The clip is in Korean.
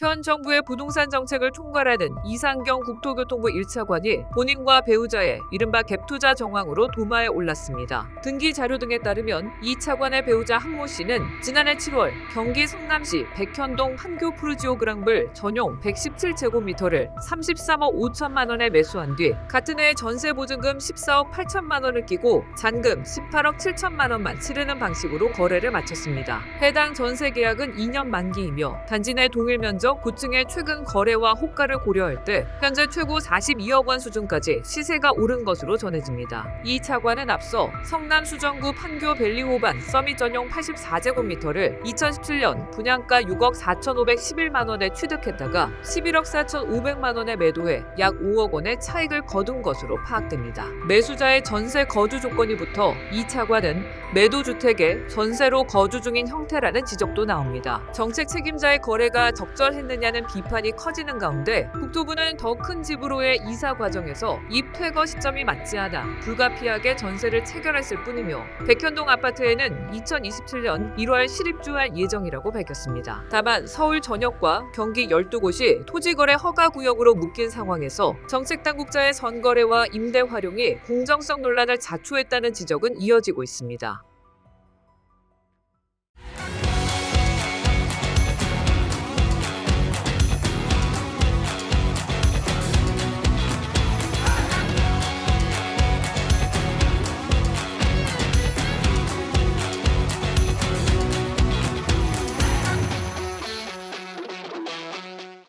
현 정부의 부동산 정책을 총괄하는 이상경 국토교통부 1차관이 본인과 배우자의 이른바 갭투자 정황으로 도마에 올랐습니다. 등기 자료 등에 따르면 이 차관의 배우자 한모 씨는 지난해 7월 경기 성남시 백현동 한교 프루지오 그랑블 전용 117제곱미터를 33억 5천만 원에 매수한 뒤 같은 해 전세 보증금 14억 8천만 원을 끼고 잔금 18억 7천만 원만 치르는 방식으로 거래를 마쳤습니다. 해당 전세 계약은 2년 만기이며 단지 내 동일 면적 9층의 최근 거래와 호가를 고려할 때 현재 최고 42억 원 수준까지 시세가 오른 것으로 전해집니다. 이 차관은 앞서 성남 수정구 판교 벨리호반 서밋 전용 84제곱미터를 2017년 분양가 6억 4,511만 원에 취득했다가 11억 4,500만 원에 매도해 약 5억 원의 차익을 거둔 것으로 파악됩니다. 매수자의 전세 거주 조건이 붙어 이 차관은 매도 주택에 전세로 거주 중인 형태라는 지적도 나옵니다. 정책 책임자의 거래가 적절했느냐는 비판이 커지는 가운데 국토부는 더 큰 집으로의 이사 과정에서 입 퇴거 시점이 맞지 않아 불가피하게 전세를 체결했을 뿐이며 백현동 아파트에는 2027년 1월 실입주할 예정이라고 밝혔습니다. 다만 서울 전역과 경기 12곳이 토지거래 허가 구역으로 묶인 상황에서 정책 당국자의 선거래와 임대 활용이 공정성 논란을 자초했다는 지적은 이어지고 있습니다.